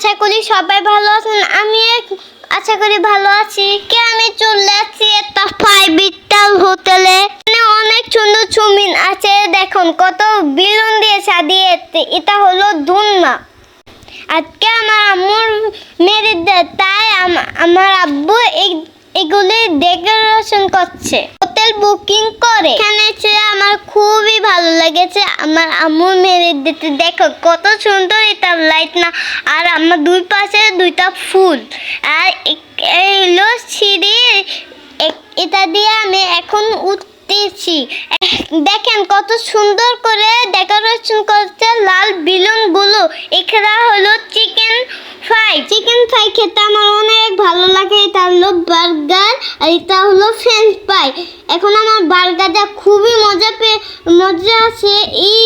করি সবাই ভালো আছেন। আমি আশা করি ভালো আছি। কে আমি চলে আসছি একটা ফাইভ স্টার হোটেলে অনেক সুন্দর চুমিন আছে, দেখুন কত বেলুন দিয়ে সাজিয়েছে। এটা হলো ধুনমা আজকে আমার আম্মুর মেরে তাই আম- আমার আব্বু এগুলি ডেকোরেশন করছে। হোটেল বুকিং করে। এখানে আমার খুবই ভালো লেগেছে। আমার আম্মুর মেরে দিতে। দেখো কত সুন্দর এটা লাইট না। আর আমার দুই পাশে দুইটা ফুল। আর এ- এই হলো সিঁড়ি এটা দিয়ে আমি এখন উঠতেছি। দেখেন কত সুন্দর করে ডেকোরেশন করছে লাল বেলুনগুলো। এখানে হলো চিকেন ফ্রাই চিকেন ফ্রাই খেতে আমার অনেক ভালো লাগে। এটা হলো বার্গার আর এটা হলো ফ্রেঞ্চ ফ্রাই এখন আমার বার্গারটা খুবই মজা মজা এই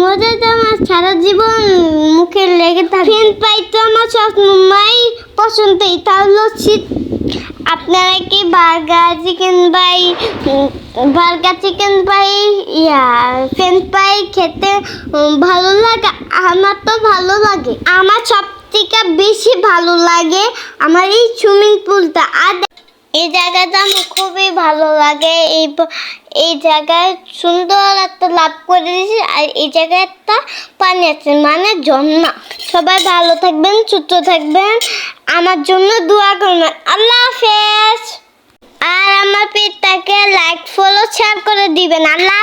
মজাটা আমার সারা জীবন মুখে লেগে থাকে। ফ্রাই তো আমার সবসময় পছন্দ এটা হলো শীত, আপনারা কি burger chicken pie burger chicken pie? ইয়া ফ্রেঞ্চ পাই খেতে ভালো লাগে? আমার তো ভালো লাগে। আমার সব থেকে বেশি ভালো লাগে আমার এই সুইমিং পুলটা। আর এই জায়গাটা আমার খুবই ভালো লাগে। এই এই জায়গায় সুন্দর একটা লাভ করে দিয়েছি আর এই জায়গায় একটা পানি আছে মানে জন্মা সবাই ভালো থাকবেন, সুস্থ থাকবেন। আমার জন্য দোয়া করবেন আল্লাহ হাফেজ। আর আমার পেজটাকে লাইক ফলো শেয়ার করে দিবেন। আল্লাহ